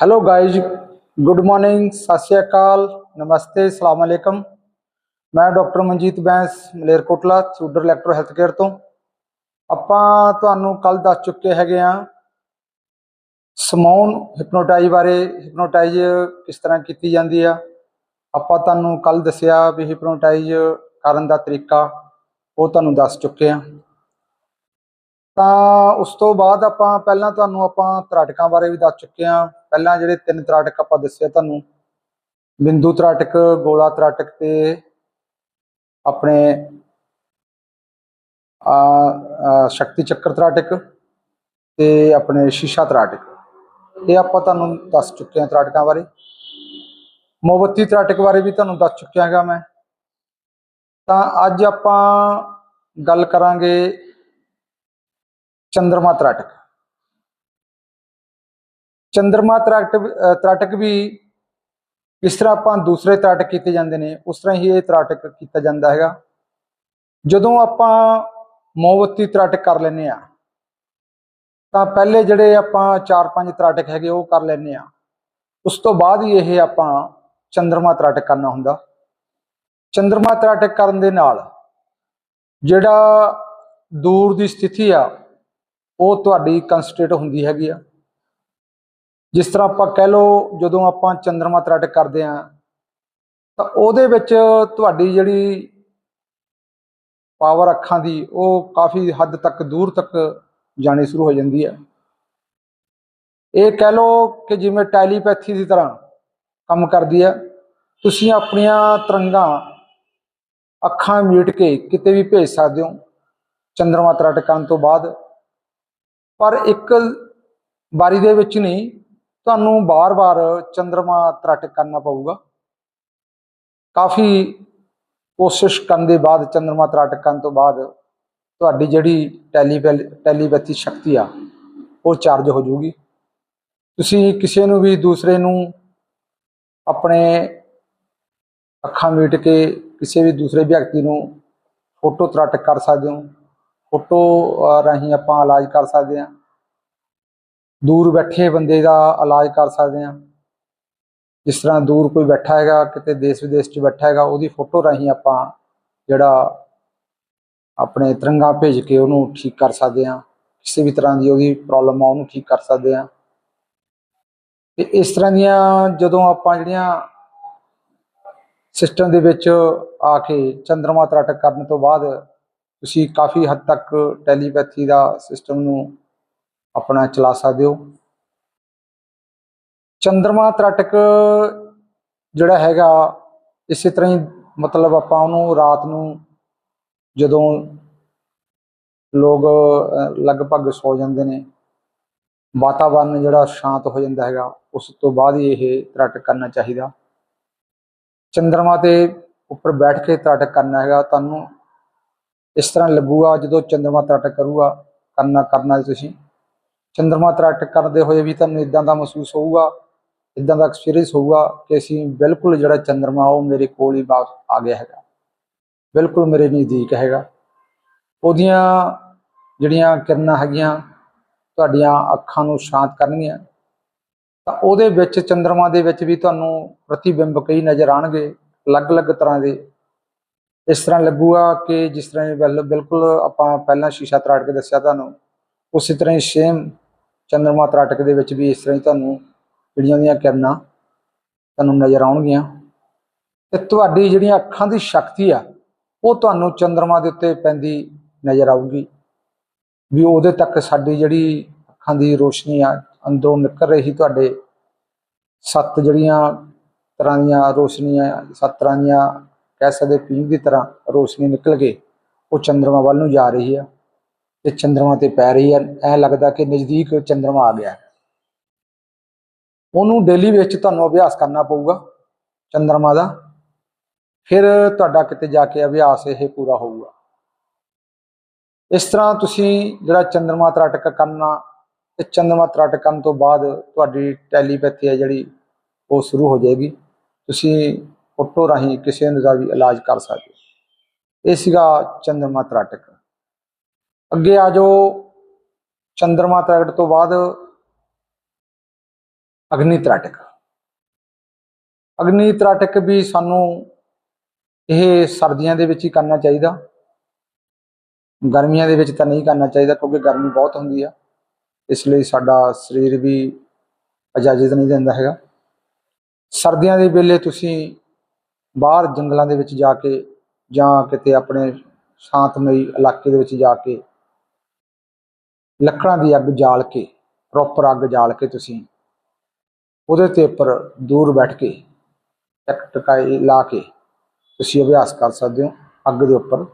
Hello guys good morning ਸਤਿ ਸ਼੍ਰੀ ਅਕਾਲ ਨਮਸਤੇ ਸਲਾਮ ਅਲੈਕਮ ਮੈਂ ਡਾਕਟਰ ਮਨਜੀਤ ਬੈਂਸ ਮਲੇਰਕੋਟਲਾ ਸੂਡਰ ਇਲੈਕਟ੍ਰੋ ਹੈਲਥ ਕੇਅਰ ਤੋਂ ਆਪਾਂ ਤੁਹਾਨੂੰ ਕੱਲ ਦੱਸ ਚੁੱਕੇ ਹੈਗੇ ਆ ਸਮਾਉਨ ਹਿਪਨੋਟਾਈਜ਼ ਬਾਰੇ ਹਿਪਨੋਟਾਈਜ਼ ਕਿਸ ਤਰ੍ਹਾਂ ਕੀਤੀ ਜਾਂਦੀ ਆ ਆਪਾਂ ਤੁਹਾਨੂੰ ਕੱਲ ਦੱਸਿਆ ਵੀ ਹਿਪਨੋਟਾਈਜ਼ ਕਰਨ ਦਾ ਤਰੀਕਾ ਉਹ ਤੁਹਾਨੂੰ ਦੱਸ ਚੁੱਕੇ ਆ ਤਾਂ ਉਸ ਤੋਂ ਬਾਅਦ ਆਪਾਂ ਪਹਿਲਾਂ ਤੁਹਾਨੂੰ ਆਪਾਂ ਤਰਾਟਕਾਂ ਬਾਰੇ ਵੀ ਦੱਸ ਚੁੱਕੇ ਆ ਪਹਿਲਾਂ ਜਿਹੜੇ ਤਿੰਨ ਤਰਾਟਕ ਆਪਾਂ ਦੱਸਿਆ ਤੁਹਾਨੂੰ, ਬਿੰਦੂ ਤਰਾਟਕ, ਗੋਲਾ ਤਰਾਟਕ ਤੇ ਆਪਣੇ, ਆ ਸ਼ਕਤੀ ਚੱਕਰ ਤਰਾਟਕ ਤੇ ਆਪਣੇ ਸ਼ੀਸ਼ਾ ਤਰਾਟਕ। ਇਹ ਆਪਾਂ ਤੁਹਾਨੂੰ ਦੱਸ ਚੁੱਕੇ ਹਾਂ ਤਰਾਟਕਾਂ ਬਾਰੇ। ਮੋਮਬੱਤੀ ਤਰਾਟਕ ਬਾਰੇ ਵੀ ਤੁਹਾਨੂੰ ਦੱਸ ਚੁੱਕਿਆ ਹੈਗਾ ਮੈਂ। ਤਾਂ ਅੱਜ ਆਪਾਂ ਗੱਲ ਕਰਾਂਗੇ ਚੰਦਰਮਾ ਤਰਾਟਕ। ਚੰਦਰਮਾ ਤਰਾਟਕ ਤਰਾਟਕ ਵੀ ਜਿਸ ਤਰ੍ਹਾਂ ਆਪਾਂ ਦੂਸਰੇ ਤਰਾਟਕ ਕੀਤੇ ਜਾਂਦੇ ਨੇ, ਉਸ ਤਰ੍ਹਾਂ ਹੀ ਇਹ ਤਰਾਟਕ ਕੀਤਾ ਜਾਂਦਾ ਹੈਗਾ। ਜਦੋਂ ਆਪਾਂ ਮੋਮਬੱਤੀ ਤਰਾਟਕ ਕਰ ਲੈਨੇ ਆ ਤਾਂ ਪਹਿਲੇ ਜਿਹੜੇ ਆਪਾਂ 4-5 ਤਰਾਟਕ ਹੈਗੇ ਉਹ ਕਰ ਲੈਨੇ ਆ ਉਸ ਤੋਂ ਬਾਅਦ ਹੀ ਇਹ ਆਪਾਂ ਚੰਦਰਮਾ ਤਰਾਟਕ ਕਰਨਾ ਹੁੰਦਾ। ਚੰਦਰਮਾ ਤਰਾਟਕ ਕਰਨ ਦੇ ਨਾਲ ਜਿਹੜਾ ਦੂਰ ਦੀ ਸਥਿਤੀ ਆ, ਉਹ ਤੁਹਾਡੀ ਕੰਸਟੇਟ ਹੁੰਦੀ ਹੈਗੀ ਆ। ਜਿਸ ਤਰ੍ਹਾਂ ਆਪਾਂ ਕਹਿ ਲਓ ਜਦੋਂ ਆਪਾਂ ਚੰਦਰਮਾ ਤਰਾਟਕ ਕਰਦੇ ਆ ਤਾਂ ਉਹਦੇ ਵਿੱਚ ਤੁਹਾਡੀ ਜਿਹੜੀ ਪਾਵਰ ਅੱਖਾਂ ਦੀ, ਉਹ ਕਾਫੀ ਹੱਦ ਤੱਕ ਦੂਰ ਤੱਕ ਜਾਣੀ ਸ਼ੁਰੂ ਹੋ ਜਾਂਦੀ ਹੈ। ਇਹ ਕਹਿ ਲਓ ਕਿ ਜਿਵੇਂ ਟੈਲੀਪੈਥੀ ਦੀ ਤਰ੍ਹਾਂ ਕੰਮ ਕਰਦੀ ਹੈ, ਤੁਸੀਂ ਆਪਣੀਆਂ ਤਰੰਗਾਂ ਅੱਖਾਂ ਮੀਟ ਕੇ ਕਿਤੇ ਵੀ ਭੇਜ ਸਕਦੇ ਹੋ ਚੰਦਰਮਾ ਤਰਾਟਕ ਕਰਨ ਤੋਂ ਬਾਅਦ। ਪਰ ਇੱਕ ਵਾਰੀ ਦੇ ਵਿੱਚ ਨਹੀਂ ਤੁਹਾਨੂੰ ਬਾਰ-ਬਾਰ ਚੰਦਰਮਾ ਤਰਾਟਕ ਕਰਨਾ ਪਊਗਾ। ਕਾਫੀ ਕੋਸ਼ਿਸ਼ ਕਰਨ ਦੇ ਬਾਅਦ, ਚੰਦਰਮਾ ਤਰਾਟਕ ਕਰਨ ਤੋਂ ਬਾਅਦ ਤੁਹਾਡੀ ਜਿਹੜੀ ਟੈਲੀਪੈਲ ਟੈਲੀਪੈਥੀ ਸ਼ਕਤੀ ਆ, ਉਹ ਚਾਰਜ ਹੋ ਜਾਊਗੀ ਤੁਸੀਂ ਕਿਸੇ ਨੂੰ ਵੀ ਦੂਸਰੇ ਨੂੰ ਆਪਣੇ ਅੱਖਾਂ ਮੀਟ ਕੇ ਕਿਸੇ ਵੀ ਦੂਸਰੇ ਵਿਅਕਤੀ ਨੂੰ ਫੋਟੋ ਤਰਾਟਕ ਕਰ ਸਕਦੇ ਹੋ। ਫੋਟੋ ਰਾਹੀਂ ਆਪਾਂ ਇਲਾਜ ਕਰ ਸਕਦੇ ਹਾਂ। ਦੂਰ ਬੈਠੇ ਬੰਦੇ ਦਾ ਇਲਾਜ ਕਰ ਸਕਦੇ ਹਾਂ। ਜਿਸ ਤਰ੍ਹਾਂ ਦੂਰ ਕੋਈ ਬੈਠਾ ਹੈਗਾ, ਕਿਤੇ ਦੇਸ਼ ਵਿਦੇਸ਼ 'ਚ ਬੈਠਾ ਹੈਗਾ, ਉਹਦੀ ਫੋਟੋ ਰਾਹੀਂ ਆਪਾਂ ਜਿਹੜਾ ਆਪਣੇ ਤਿਰੰਗਾ ਭੇਜ ਕੇ ਉਹਨੂੰ ਠੀਕ ਕਰ ਸਕਦੇ ਹਾਂ। ਕਿਸੇ ਵੀ ਤਰ੍ਹਾਂ ਦੀ ਉਹਦੀ ਪ੍ਰੋਬਲਮ ਆ, ਉਹਨੂੰ ਠੀਕ ਕਰ ਸਕਦੇ ਹਾਂ। ਤੇ ਇਸ ਤਰ੍ਹਾਂ ਦੀਆਂ ਜਦੋਂ ਆਪਾਂ ਜਿਹੜੀਆਂ ਸਿਸਟਮ ਦੇ ਵਿੱਚ ਆ ਕੇ ਚੰਦਰਮਾ ਤਰਾਟਕ ਕਰਨ ਤੋਂ ਬਾਅਦ, ਤੁਸੀਂ ਕਾਫੀ ਹੱਦ ਤੱਕ ਟੈਲੀਪੈਥੀ ਦਾ ਸਿਸਟਮ ਨੂੰ ਆਪਣਾ ਚਲਾ ਸਕਦੇ ਹੋ। ਚੰਦਰਮਾ ਤਰਾਟਕ ਜਿਹੜਾ ਹੈਗਾ, ਇਸੇ ਤਰ੍ਹਾਂ ਹੀ ਮਤਲਬ ਆਪਾਂ ਉਹਨੂੰ ਰਾਤ ਨੂੰ ਜਦੋਂ ਲੋਕ ਲਗਭਗ ਸੌ ਜਾਂਦੇ ਨੇ, ਵਾਤਾਵਰਨ ਜਿਹੜਾ ਸ਼ਾਂਤ ਹੋ ਜਾਂਦਾ ਹੈਗਾ, ਉਸ ਤੋਂ ਬਾਅਦ ਹੀ ਇਹ ਤਰਾਟਕ ਕਰਨਾ ਚਾਹੀਦਾ। ਚੰਦਰਮਾ ਤੇ ਉੱਪਰ ਬੈਠ ਕੇ ਤਰਾਟਕ ਕਰਨਾ ਹੈਗਾ, ਤੁਹਾਨੂੰ ਇਸ ਤਰ੍ਹਾਂ ਲੱਗੂਗਾ ਜਦੋਂ ਚੰਦਰਮਾ ਤਰਾਟਕ ਕਰੂਗਾ, ਕਰਨਾ ਕਰਨਾ ਤੁਸੀਂ। ਚੰਦਰਮਾ ਤਰਾਟਕ ਕਰਦੇ ਹੋਏ ਵੀ ਤੁਹਾਨੂੰ ਇਦਾਂ ਦਾ ਮਹਿਸੂਸ ਹੋਊਗਾ ਇਦਾਂ ਦਾ ਐਕਸਪੀਰੀਅੰਸ ਹੋਊਗਾ ਕਿ ਅਸੀਂ ਬਿਲਕੁਲ ਜਿਹੜਾ ਚੰਦਰਮਾ ਉਹ ਮੇਰੇ ਕੋਲ ਹੀ ਵਾਪਸ ਆ ਗਿਆ ਹੈਗਾ। ਬਿਲਕੁਲ ਮੇਰੇ ਨਜ਼ਦੀਕ ਹੈਗਾ। ਉਹਦੀਆਂ ਜਿਹੜੀਆਂ ਕਿਰਨਾਂ ਹੈਗੀਆਂ, ਤੁਹਾਡੀਆਂ ਅੱਖਾਂ ਨੂੰ ਸ਼ਾਂਤ ਕਰਨਗੀਆਂ। ਤਾਂ ਉਹਦੇ ਵਿੱਚ, ਚੰਦਰਮਾ ਦੇ ਵਿੱਚ ਵੀ ਤੁਹਾਨੂੰ ਪ੍ਰਤੀਬਿੰਬ ਕਈ ਨਜ਼ਰ ਆਣਗੇ ਅਲੱਗ-ਅਲੱਗ ਤਰ੍ਹਾਂ ਦੇ। ਇਸ ਤਰ੍ਹਾਂ ਲੱਗੂਗਾ ਕਿ ਜਿਸ ਤਰ੍ਹਾਂ ਇਹ ਬਿਲਕੁਲ ਆਪਾਂ ਪਹਿਲਾਂ ਸ਼ੀਸ਼ਾ ਤਰਾਟ ਕੇ ਦੱਸਿਆ ਤੁਹਾਨੂੰ ਉਸੇ ਤਰ੍ਹਾਂ ਹੀ ਸੇਮ ਚੰਦਰਮਾ ਤਰਾਟਕ ਦੇ ਵਿੱਚ ਵੀ ਇਸ ਤਰ੍ਹਾਂ ਹੀ ਤੁਹਾਨੂੰ ਜਿਹੜੀਆਂ ਦੀਆਂ ਕਿਰਨਾਂ ਤੁਹਾਨੂੰ ਨਜ਼ਰ ਆਉਣਗੀਆਂ। ਤੇ ਤੁਹਾਡੀ ਜਿਹੜੀਆਂ ਅੱਖਾਂ ਦੀ ਸ਼ਕਤੀ ਆ, ਉਹ ਤੁਹਾਨੂੰ ਚੰਦਰਮਾ ਦੇ ਉੱਤੇ ਪੈਂਦੀ ਨਜ਼ਰ ਆਊਗੀ। ਵੀ ਉਹਦੇ ਤੱਕ ਸਾਡੀ ਜਿਹੜੀ ਅੱਖਾਂ ਦੀ ਰੋਸ਼ਨੀ ਆ, ਅੰਦਰੋਂ ਨਿਕਲ ਰਹੀ ਤੁਹਾਡੇ ਸੱਤ ਜਿਹੜੀਆਂ ਤਰ੍ਹਾਂ ਦੀਆਂ ਰੋਸ਼ਨੀਆਂ, ਸੱਤ ਤਰ੍ਹਾਂ ਦੀਆਂ ਕਹਿ ਸਕਦੇ ਪੀਂਘ ਦੀ ਤਰ੍ਹਾਂ ਰੋਸ਼ਨੀ ਨਿਕਲ ਕੇ ਉਹ ਚੰਦਰਮਾ ਵੱਲ ਨੂੰ ਜਾ ਰਹੀ ਆ। ਤੇ ਚੰਦਰਮਾ ਤੇ ਪੈ ਰਹੀ ਹੈ ਐ ਲੱਗਦਾ ਕਿ ਨਜ਼ਦੀਕ ਚੰਦਰਮਾ ਆ ਗਿਆ। ਉਹਨੂੰ ਡੇਲੀ ਵਿੱਚ ਤੁਹਾਨੂੰ ਅਭਿਆਸ ਕਰਨਾ ਪਊਗਾ ਚੰਦਰਮਾ ਦਾ। ਫਿਰ ਤੁਹਾਡਾ ਕਿਤੇ ਜਾ ਕੇ ਅਭਿਆਸ ਇਹ ਪੂਰਾ ਹੋਊਗਾ। ਇਸ ਤਰ੍ਹਾਂ ਤੁਸੀਂ ਜਿਹੜਾ ਚੰਦਰਮਾ ਤਰਾਟਕ ਕਰਨਾ, ਤੇ ਚੰਦਰਮਾ ਤਰਾਟਕ ਕਰਨ ਤੋਂ ਬਾਅਦ ਤੁਹਾਡੀ ਟੈਲੀਪੈਥੀ ਹੈ ਜਿਹੜੀ, ਉਹ ਸ਼ੁਰੂ ਹੋ ਜਾਏਗੀ। ਤੁਸੀਂ ਫੋਟੋ ਰਾਹੀਂ ਕਿਸੇ ਦਾ ਵੀ ਇਲਾਜ ਕਰ ਸਕਦੇ ਹੋ। ਇਹ ਸੀਗਾ ਚੰਦਰਮਾ ਤਰਾਟਕ। ਅੱਗੇ ਆ ਜਾਓ। ਚੰਦਰਮਾ ਤਰਾਟਕ ਤੋਂ ਬਾਅਦ ਅਗਨੀ ਤ੍ਰਾਟਕ। ਅਗਨੀ ਤ੍ਰਾਟਕ ਵੀ ਸਾਨੂੰ ਇਹ ਸਰਦੀਆਂ ਦੇ ਵਿੱਚ ਹੀ ਕਰਨਾ ਚਾਹੀਦਾ। ਗਰਮੀਆਂ ਦੇ ਵਿੱਚ ਤਾਂ ਨਹੀਂ ਕਰਨਾ ਚਾਹੀਦਾ ਕਿਉਂਕਿ ਗਰਮੀ ਬਹੁਤ ਹੁੰਦੀ ਆ। ਇਸ ਲਈ ਸਾਡਾ ਸਰੀਰ ਵੀ ਇਜਾਜ਼ਤ ਨਹੀਂ ਦਿੰਦਾ ਹੈਗਾ। ਸਰਦੀਆਂ ਦੇ ਵੇਲੇ ਤੁਸੀਂ ਬਾਹਰ ਜੰਗਲਾਂ ਦੇ ਵਿੱਚ ਜਾ ਕੇ ਜਾਂ ਕਿਤੇ ਆਪਣੇ ਸ਼ਾਂਤਮਈ ਇਲਾਕੇ ਦੇ ਵਿੱਚ ਜਾ ਕੇ ਲੱਕੜਾਂ ਦੀ ਅੱਗ ਜਾਲ ਕੇ ਪ੍ਰੋਪਰ ਅੱਗ ਜਾਲ ਕੇ ਤੁਸੀਂ ਉਹਦੇ ਤੇ ਉੱਪਰ ਦੂਰ ਬੈਠ ਕੇ ਇੱਕ ਟਕਾਈ ਲਾ ਕੇ ਤੁਸੀਂ ਅਭਿਆਸ ਕਰ ਸਕਦੇ ਹੋ ਅੱਗ ਦੇ ਉੱਪਰ।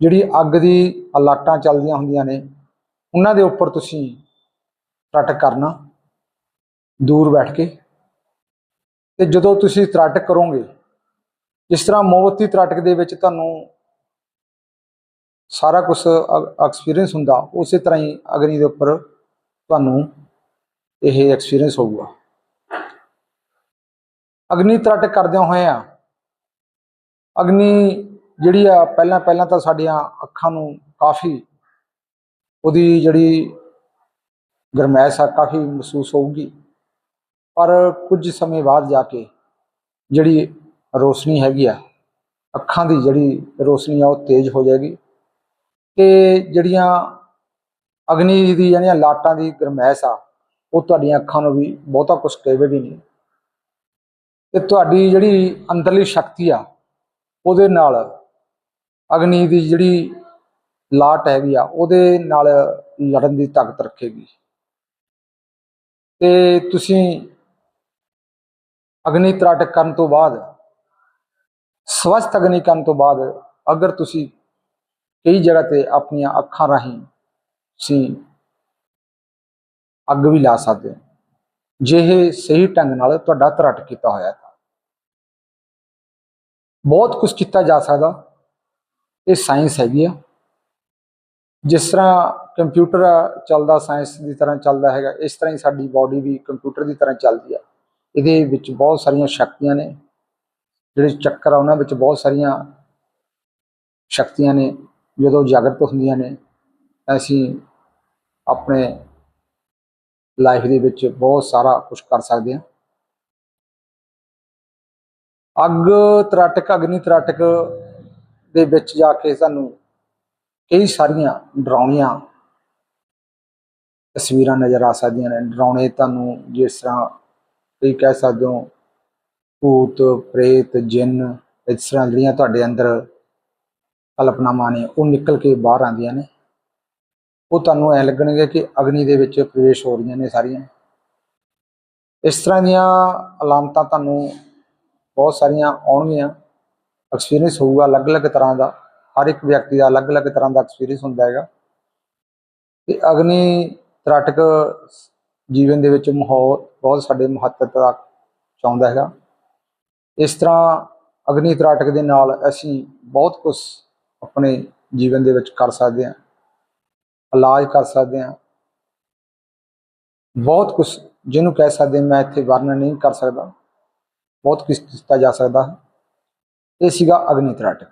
ਜਿਹੜੀ ਅੱਗ ਦੀ ਅਲਾਟਾਂ ਚੱਲਦੀਆਂ ਹੁੰਦੀਆਂ ਨੇ, ਉਹਨਾਂ ਦੇ ਉੱਪਰ ਤੁਸੀਂ ਤ੍ਰਾਟਕ ਕਰਨਾ, ਦੂਰ ਬੈਠ ਕੇ। ਤੇ ਜਦੋਂ ਤੁਸੀਂ ਤ੍ਰਾਟਕ ਕਰੋਗੇ, ਜਿਸ ਤਰ੍ਹਾਂ ਮੋਮਬੱਤੀ ਤਰਟਕ ਦੇ ਵਿੱਚ ਤੁਹਾਨੂੰ ਸਾਰਾ ਕੁਝ ਐਕਸਪੀਰੀਅੰਸ ਹੁੰਦਾ, ਉਸੇ ਤਰ੍ਹਾਂ ਹੀ ਅਗਨੀ ਦੇ ਉੱਪਰ ਤੁਹਾਨੂੰ ਇਹ ਐਕਸਪੀਰੀਅੰਸ ਹੋਊਗਾ। ਅਗਨੀ ਤਰਟ ਕਰਦਿਆਂ ਹੋਇਆਂ, ਅਗਨੀ ਜਿਹੜੀ ਆ ਪਹਿਲਾਂ ਪਹਿਲਾਂ ਤਾਂ ਸਾਡੀਆਂ ਅੱਖਾਂ ਨੂੰ ਕਾਫੀ ਉਹਦੀ ਜਿਹੜੀ ਗਰਮੈਸ਼ ਆ, ਕਾਫੀ ਮਹਿਸੂਸ ਹੋਊਗੀ। ਪਰ ਕੁਝ ਸਮੇਂ ਬਾਅਦ ਜਾ ਕੇ ਜਿਹੜੀ ਰੋਸ਼ਨੀ ਹੈਗੀ ਆ, ਅੱਖਾਂ ਦੀ ਜਿਹੜੀ ਰੋਸ਼ਨੀ ਆ, ਉਹ ਤੇਜ਼ ਹੋ ਜਾਏਗੀ। ਤੇ ਜਿਹੜੀਆਂ ਅਗਨੀ ਦੀ ਜਿਹੜੀਆਂ ਲਾਟਾਂ ਦੀ ਗਰਮੈਸ਼ ਆ, ਉਹ ਤੁਹਾਡੀਆਂ ਅੱਖਾਂ ਨੂੰ ਵੀ ਬਹੁਤਾ ਕੁਝ ਕਹੇਗੀ ਨਹੀਂ। ਤੇ ਤੁਹਾਡੀ ਜਿਹੜੀ ਅੰਦਰਲੀ ਸ਼ਕਤੀ ਆ, ਉਹਦੇ ਨਾਲ ਅਗਨੀ ਦੀ ਜਿਹੜੀ ਲਾਟ ਹੈਗੀ ਆ, ਉਹਦੇ ਨਾਲ ਲੜਨ ਦੀ ਤਾਕਤ ਰੱਖੇਗੀ। ਤੇ ਤੁਸੀਂ ਅਗਨੀ ਤਰਾਟਕ ਕਰਨ ਤੋਂ ਬਾਅਦ, ਸਵਸਥ ਅਗਨੀ ਕਰਨ ਤੋਂ ਬਾਅਦ, ਅਗਰ ਤੁਸੀਂ ਕਈ ਜਗ੍ਹਾ ਤੇ ਆਪਣੀਆਂ ਅੱਖਾਂ ਰਾਹੀਂ ਤੁਸੀਂ ਅੱਗ ਵੀ ਲਾ ਸਕਦੇ ਹੋ। ਜੇ ਇਹ ਸਹੀ ਢੰਗ ਨਾਲ ਤੁਹਾਡਾ ਤ੍ਰਾਟਕ ਕੀਤਾ ਹੋਇਆ ਤਾਂ। ਬਹੁਤ ਕੁਝ ਕੀਤਾ ਜਾ ਸਕਦਾ। ਇਹ ਸਾਇੰਸ ਹੈਗੀ ਆ। ਜਿਸ ਤਰ੍ਹਾਂ ਕੰਪਿਊਟਰ ਚੱਲਦਾ ਸਾਇੰਸ ਦੀ ਤਰ੍ਹਾਂ ਚੱਲਦਾ ਹੈਗਾ, ਇਸ ਤਰ੍ਹਾਂ ਹੀ ਸਾਡੀ ਬਾਡੀ ਵੀ ਕੰਪਿਊਟਰ ਦੀ ਤਰ੍ਹਾਂ ਚੱਲਦੀ ਆ। ਇਹਦੇ ਵਿੱਚ ਬਹੁਤ ਸਾਰੀਆਂ ਸ਼ਕਤੀਆਂ ਨੇ। ਜਿਹੜੇ ਚੱਕਰ ਆ, ਉਹਨਾਂ ਵਿੱਚ ਬਹੁਤ ਸਾਰੀਆਂ ਸ਼ਕਤੀਆਂ ਨੇ। ਜਦੋਂ ਜਾਗਰਤ ਹੁੰਦੀਆਂ ਨੇ, ਅਸੀਂ ਆਪਣੇ ਲਾਈਫ ਦੇ ਵਿੱਚ ਬਹੁਤ ਸਾਰਾ ਕੁਝ ਕਰ ਸਕਦੇ ਹਾਂ। ਅੱਗ, ਤਰਾਟਕ, ਅਗਨੀ ਤਰਾਟਕ ਦੇ ਵਿੱਚ ਜਾ ਕੇ ਸਾਨੂੰ ਕਈ ਸਾਰੀਆਂ ਡਰਾਉਣੀਆਂ ਤਸਵੀਰਾਂ ਨਜ਼ਰ ਆ ਸਕਦੀਆਂ ਨੇ। ਡਰਾਉਣੇ ਤੁਹਾਨੂੰ ਜਿਸ ਤਰ੍ਹਾਂ ਤੁਸੀਂ ਕਹਿ ਸਕਦੇ ਹੋ, ਭੂਤ, ਪ੍ਰੇਤ, ਜਿੰਨ, ਇਸ ਤਰ੍ਹਾਂ ਜਿਹੜੀਆਂ ਤੁਹਾਡੇ ਅੰਦਰ ਕਲਪਨਾਵਾਂ ਨੇ, ਉਹ ਨਿਕਲ ਕੇ ਬਾਹਰ ਆਉਂਦੀਆਂ ਨੇ। ਉਹ ਤੁਹਾਨੂੰ ਐ ਲੱਗਣਗੇ ਕਿ ਅਗਨੀ ਦੇ ਵਿੱਚ ਪ੍ਰਵੇਸ਼ ਹੋ ਰਹੀਆਂ ਨੇ ਸਾਰੀਆਂ। ਇਸ ਤਰ੍ਹਾਂ ਦੀਆਂ ਅਲਾਮਤਾਂ ਤੁਹਾਨੂੰ ਬਹੁਤ ਸਾਰੀਆਂ ਆਉਣਗੀਆਂ। ਐਕਸਪੀਰੀਅੰਸ ਹੋਊਗਾ ਅਲੱਗ-ਅਲੱਗ ਤਰ੍ਹਾਂ ਦਾ। ਹਰ ਇੱਕ ਵਿਅਕਤੀ ਦਾ ਅਲੱਗ-ਅਲੱਗ ਤਰ੍ਹਾਂ ਦਾ ਐਕਸਪੀਰੀਅੰਸ ਹੁੰਦਾ ਹੈਗਾ। ਤੇ ਅਗਨੀ ਤਰਾਟਕ ਜੀਵਨ ਦੇ ਵਿੱਚ ਮਾਹੌਲ ਬਹੁਤ ਸਾਡੇ ਮਹੱਤਵਤਾ ਚਾਹੁੰਦਾ ਹੈਗਾ। ਇਸ ਤਰ੍ਹਾਂ ਅਗਨੀ ਤਰਾਟਕ ਦੇ ਨਾਲ ਅਸੀਂ ਬਹੁਤ ਕੁਝ ਆਪਣੇ ਜੀਵਨ ਦੇ ਵਿੱਚ ਕਰ ਸਕਦੇ ਹਾਂ, ਇਲਾਜ ਕਰ ਸਕਦੇ ਹਾਂ। ਬਹੁਤ ਕੁਝ ਜਿਹਨੂੰ ਕਹਿ ਸਕਦੇ ਮੈਂ ਇੱਥੇ ਵਰਣਨ ਨਹੀਂ ਕਰ ਸਕਦਾ। ਬਹੁਤ ਕੁਝ ਦਿੱਤਾ ਜਾ ਸਕਦਾ। ਹੈ ਇਹ ਸੀਗਾ ਅਗਨੀ ਤਰਾਟਕ।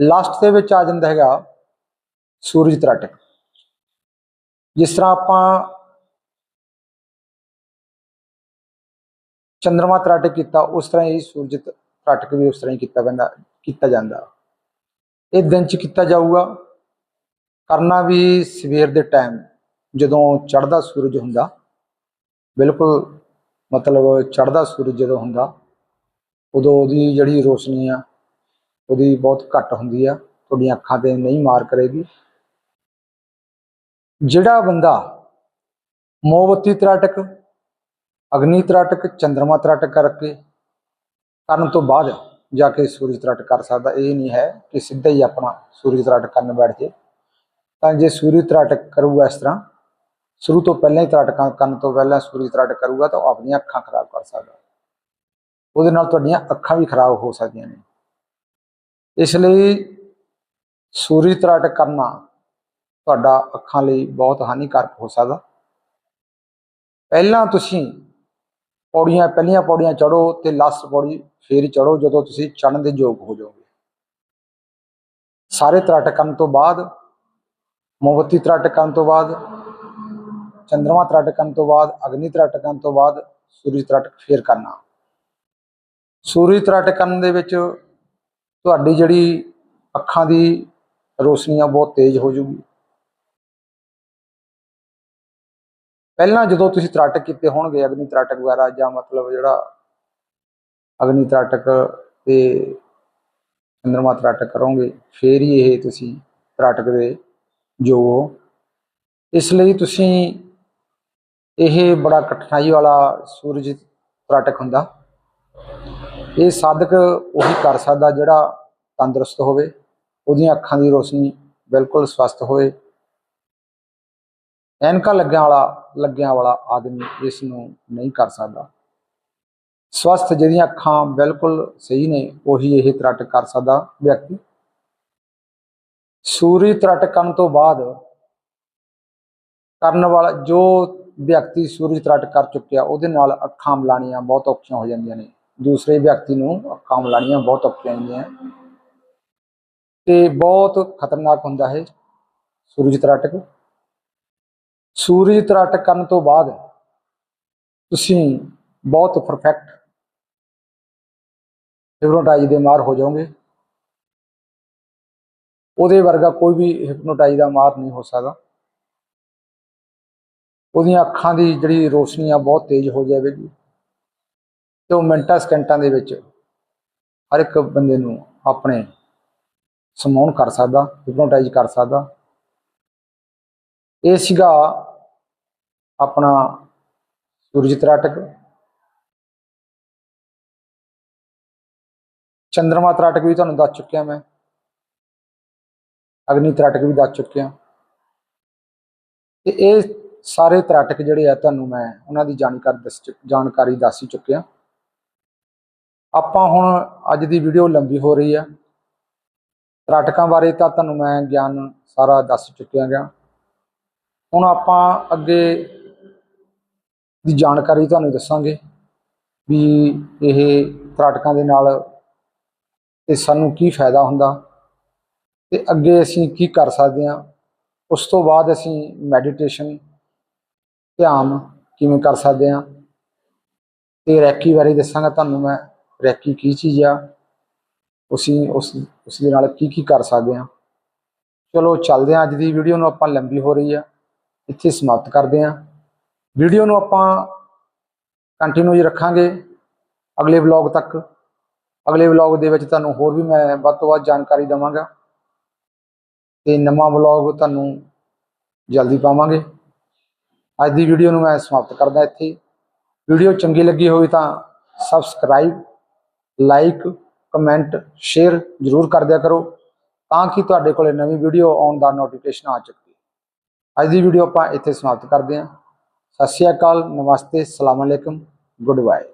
ਲਾਸਟ ਦੇ ਵਿੱਚ ਆ ਜਾਂਦਾ ਹੈਗਾ ਸੂਰਜ ਤਰਾਟਕ। ਜਿਸ ਤਰ੍ਹਾਂ ਆਪਾਂ ਚੰ드ਰਮਾ ਤਰਾਟਕ ਕੀਤਾ, ਉਸ ਤਰ੍ਹਾਂ ਹੀ ਸੂਰਜ ਤਰਾਟਕ ਵੀ ਉਸ ਤਰ੍ਹਾਂ ਹੀ ਕੀਤਾ ਪੈਂਦਾ, ਕੀਤਾ ਜਾਂਦਾ। ਇਹ ਦਿਨ ਚ ਕੀਤਾ ਜਾਊਗਾ। ਕਰਨਾ ਵੀ ਸਵੇਰ ਦੇ ਟਾਈਮ ਜਦੋਂ ਚੜ੍ਹਦਾ ਸੂਰਜ ਹੁੰਦਾ। ਬਿਲਕੁਲ ਮਤਲਬ ਚੜ੍ਹਦਾ ਸੂਰਜ ਜਦੋਂ ਹੁੰਦਾ, ਉਦੋਂ ਉਹਦੀ ਜਿਹੜੀ ਰੋਸ਼ਨੀ ਆ, ਉਹਦੀ ਬਹੁਤ ਘੱਟ ਹੁੰਦੀ ਆ। ਤੁਹਾਡੀਆਂ ਅੱਖਾਂ ਤੇ ਨਹੀਂ ਮਾਰ ਕਰੇਗੀ। ਜਿਹੜਾ ਬੰਦਾ ਮੋਮਬੱਤੀ ਤਰਾਟਕ, ਅਗਨੀ ਤਰਾਟਕ ਚੰ드ਰਮਾ ਤਰਾਟਕ ਕਰਕੇ ਕਰਨ ਤੋਂ ਬਾਅਦ ਜਾ ਕੇ ਸੂਰਜ ਤ੍ਰਾਟਕ ਕਰ ਸਕਦਾ, ਇਹ ਨਹੀਂ ਹੈ ਕਿ ਸਿੱਧਾ ਹੀ ਆਪਣਾ ਸੂਰਜ ਤ੍ਰਾਟਕ ਕਰਨ ਬੈਠ ਜੇ। ਤਾਂ ਜੇ ਸੂਰਜ ਤ੍ਰਾਟਕ ਕਰੂਗਾ ਇਸ ਤਰ੍ਹਾਂ, ਸ਼ੁਰੂ ਤੋਂ ਪਹਿਲਾਂ ਹੀ ਤਰਾਟ ਕਰਨ ਤੋਂ ਪਹਿਲਾਂ ਸੂਰਜ ਤ੍ਰਾਟਕ ਕਰੂਗਾ ਤਾਂ ਉਹ ਆਪਣੀਆਂ ਅੱਖਾਂ ਖਰਾਬ ਕਰ ਸਕਦਾ। ਉਹਦੇ ਨਾਲ ਤੁਹਾਡੀਆਂ ਅੱਖਾਂ ਵੀ ਖਰਾਬ ਹੋ ਸਕਦੀਆਂ ਨੇ। ਇਸ ਲਈ ਸੂਰਜ ਤ੍ਰਾਟਕ ਕਰਨਾ ਤੁਹਾਡਾ ਅੱਖਾਂ ਲਈ ਬਹੁਤ ਹਾਨੀਕਾਰਕ ਹੋ ਸਕਦਾ। ਪਹਿਲਾਂ ਤੁਸੀਂ ਪੌੜੀਆਂ, ਪਹਿਲੀਆਂ ਪੌੜੀਆਂ ਚੜੋ ਤੇ ਲਾਸਟ ਪੌੜੀ ਫਿਰ ਚੜੋ ਜਦੋਂ ਤੁਸੀਂ ਚੜਨ ਦੇ ਯੋਗ ਹੋ ਜਾਓਗੇ। ਸਾਰੇ ਤ੍ਰਾਟਕ ਕਰਨ ਤੋਂ ਬਾਅਦ, ਮੋਮਬੱਤੀ ਤ੍ਰਾਟਕ ਕਰਨ ਤੋਂ ਬਾਅਦ ਚੰ드ਰਮਾ ਤਰਾਟਕ ਕਰਨ ਤੋਂ ਬਾਅਦ, ਅਗਨੀ ਤਰਾਟਕ ਕਰਨ ਤੋਂ ਬਾਅਦ ਸੂਰਜ ਤਰਾਟਕ ਫੇਰ ਕਰਨਾ। ਸੂਰਜ ਤਰਾਟਕ ਕਰਨ ਦੇ ਵਿੱਚ ਤੁਹਾਡੀ ਜਿਹੜੀ ਅੱਖਾਂ ਦੀ ਰੋਸ਼ਨੀ ਆ ਬਹੁਤ ਤੇਜ਼ ਹੋ ਜਾਊਗੀ ਪਹਿਲਾਂ ਜਦੋਂ ਤੁਸੀਂ ਤਰਾਟਕ ਕੀਤੇ ਹੋਣਗੇ, ਅਗਨੀ ਤਰਾਟਕ ਵਗੈਰਾ ਜਾਂ ਮਤਲਬ ਜਿਹੜਾ ਅਗਨੀ ਤਰਾਟਕ ਤੇ ਚੰਦਰਮਾ ਤਰਾਟਕ ਕਰੋਗੇ, ਫੇਰ ਹੀ ਇਹ ਤੁਸੀਂ ਤਰਾਟਕ ਦੇ ਜੋ ਇਸ ਲਈ ਤੁਸੀਂ ਇਹ ਬੜਾ ਕਠਿਨਾਈ ਵਾਲਾ ਸੂਰਜ ਤਰਾਟਕ ਹੁੰਦਾ। ਇਹ ਸਾਧਕ ਉਹੀ ਕਰ ਸਕਦਾ ਜਿਹੜਾ ਤੰਦਰੁਸਤ ਹੋਵੇ, ਉਹਦੀਆਂ ਅੱਖਾਂ ਦੀ ਰੋਸ਼ਨੀ ਬਿਲਕੁਲ ਸਵਸਥ ਹੋਵੇ। ਐਨਕਾ ਲੱਗਿਆ ਵਾਲਾ ਲੱਗਿਆ ਵਾਲਾ ਆਦਮੀ ਇਸ ਨੂੰ ਨਹੀਂ ਕਰ ਸਕਦਾ। ਸਵਸਥ ਜਿਹਦੀਆਂ ਅੱਖਾਂ ਬਿਲਕੁਲ ਸਹੀ ਨੇ, ਉਹੀ ਇਹ ਤਰਾਟਕ ਕਰ ਸਕਦਾ ਵਿਅਕਤੀ। ਸੂਰਜ ਤਰਾਟਕ ਕਰਨ ਤੋਂ ਬਾਅਦ ਕਰਨ ਵਾਲਾ, ਜੋ ਵਿਅਕਤੀ ਸੂਰਜ ਤਰਾਟਕ ਕਰ ਚੁੱਕਿਆ, ਉਹਦੇ ਨਾਲ ਅੱਖਾਂ ਮਿਲਾਣੀਆਂ ਬਹੁਤ ਔਖੀਆਂ ਹੋ ਜਾਂਦੀਆਂ ਨੇ। ਦੂਸਰੇ ਵਿਅਕਤੀ ਨੂੰ ਅੱਖਾਂ ਮਿਲਾਣੀਆਂ ਬਹੁਤ ਔਖੀਆਂ ਹੁੰਦੀਆਂ ਤੇ ਬਹੁਤ ਖਤਰਨਾਕ ਹੁੰਦਾ ਹੈ ਸੂਰਜ ਤਰਾਟਕ ਸੂਰਜ ਤਰਾਟਕ ਕਰਨ ਤੋਂ ਬਾਅਦ ਤੁਸੀਂ ਬਹੁਤ ਪਰਫੈਕਟ ਹਿਪਨੋਟਾਈਜ਼ ਦੇ ਮਾਰ ਹੋ ਜਾਓਗੇ। ਉਹਦੇ ਵਰਗਾ ਕੋਈ ਵੀ ਹਿਪਨੋਟਾਈਜ਼ ਦਾ ਮਾਰ ਨਹੀਂ ਹੋ ਸਕਦਾ। ਉਹਦੀਆਂ ਅੱਖਾਂ ਦੀ ਜਿਹੜੀ ਰੋਸ਼ਨੀ ਆ ਬਹੁਤ ਤੇਜ਼ ਹੋ ਜਾਵੇਗੀ। ਤੇ ਉਹ ਮਿੰਟਾਂ ਸਕਿੰਟਾਂ ਦੇ ਵਿੱਚ ਹਰ ਇੱਕ ਬੰਦੇ ਨੂੰ ਆਪਣੇ ਸਮੋਨ ਕਰ ਸਕਦਾ ਹਿਪਨੋਟਾਈਜ਼ ਕਰ ਸਕਦਾ। ਇਹ ਸੀਗਾ ਆਪਣਾ ਸੂਰਜ ਤਰਾਟਕ ਚੰਦਰਮਾ ਤਰਾਟਕ ਵੀ ਤੁਹਾਨੂੰ ਦੱਸ ਚੁੱਕਿਆ ਮੈਂ। ਅਗਨੀ ਤਰਾਟਕ ਵੀ ਦੱਸ ਚੁੱਕਿਆ ਤੇ ਇਹ ਸਾਰੇ ਤਰਾਟਕ ਜਿਹੜੇ ਆ ਤੁਹਾਨੂੰ ਮੈਂ ਉਹਨਾਂ ਦੀ ਜਾਣਕਾਰੀ ਦੱਸ ਚੁੱਕ- ਜਾਣਕਾਰੀ ਦੱਸ ਹੀ ਚੁੱਕਿਆ। ਆਪਾਂ ਹੁਣ ਅੱਜ ਦੀ ਵੀਡੀਓ ਲੰਬੀ ਹੋ ਰਹੀ ਆ। ਤਰਾਟਕਾਂ ਬਾਰੇ ਤਾਂ ਤੁਹਾਨੂੰ ਮੈਂ ਗਿਆਨ ਸਾਰਾ ਦੱਸ ਚੁੱਕਿਆ ਗਿਆ ਹੁਣ ਆਪਾਂ ਅੱਗੇ ਦੀ ਜਾਣਕਾਰੀ ਤੁਹਾਨੂੰ ਦੱਸਾਂਗੇ ਵੀ ਇਹ ਤਰਾਟਕਾਂ ਦੇ ਨਾਲ ਤੇ ਸਾਨੂੰ ਕੀ ਫਾਇਦਾ ਹੁੰਦਾ? ਤੇ ਅੱਗੇ ਅਸੀਂ ਕੀ ਕਰ ਸਕਦੇ ਹਾਂ? ਉਸ ਤੋਂ ਬਾਅਦ ਅਸੀਂ ਮੈਡੀਟੇਸ਼ਨ ਧਿਆਨ ਕਿਵੇਂ ਕਰ ਸਕਦੇ ਹਾਂ? ਤੇ ਰੈਕੀ ਬਾਰੇ ਦੱਸਾਂਗਾ ਤੁਹਾਨੂੰ ਮੈਂ, ਰੈਕੀ ਕੀ ਚੀਜ਼ ਆ? ਅਸੀਂ ਉਸ ਉਸ ਦੇ ਨਾਲ ਕੀ ਕੀ ਕਰ ਸਕਦੇ ਹਾਂ? ਚਲੋ ਚੱਲਦੇ ਹਾਂ ਅੱਜ ਦੀ ਵੀਡੀਓ ਨੂੰ ਆਪਾਂ ਲੰਬੀ ਹੋ ਰਹੀ ਆ, ਇੱਥੇ ਸਮਾਪਤ ਕਰਦੇ ਹਾਂ। ਵੀਡੀਓ ਨੂੰ ਆਪਾਂ ਕੰਟੀਨਿਊ ਰੱਖਾਂਗੇ, ਅਗਲੇ ਵਲੌਗ ਤੱਕ। ਅਗਲੇ ਵਲੌਗ ਦੇ ਵਿੱਚ ਤੁਹਾਨੂੰ ਹੋਰ ਵੀ ਮੈਂ ਵੱਧ ਤੋਂ ਵੱਧ ਜਾਣਕਾਰੀ ਦਵਾਂਗਾ। ਤੇ ਨਵਾਂ ਵਲੌਗ ਤੁਹਾਨੂੰ ਜਲਦੀ ਪਾਵਾਂਗੇ। ਅੱਜ ਦੀ ਵੀਡੀਓ ਨੂੰ ਮੈਂ ਸਮਾਪਤ ਕਰਦਾ ਇੱਥੇ। ਵੀਡੀਓ ਚੰਗੀ ਲੱਗੀ ਹੋਵੇ ਤਾਂ ਸਬਸਕ੍ਰਾਈਬ ਲਾਈਕ ਕਮੈਂਟ ਸ਼ੇਅਰ ਜ਼ਰੂਰ ਕਰ ਦਿਆ ਕਰੋ ਤਾਂ ਕਿ ਤੁਹਾਡੇ ਕੋਲੇ ਨਵੀਂ ਵੀਡੀਓ ਆਉਣ ਦਾ ਨੋਟੀਫਿਕੇਸ਼ਨ ਆ ਚੁੱਕੇ। ਅੱਜ ਦੀ ਵੀਡੀਓ ਆਪਾਂ ਇੱਥੇ ਸਮਾਪਤ ਕਰਦੇ ਹਾਂ। ਸਤਿ ਸ਼੍ਰੀ ਅਕਾਲ, ਨਮਸਤੇ, ਸਲਾਮ ਅਲੈਕਮ, ਗੁੱਡ ਬਾਏ।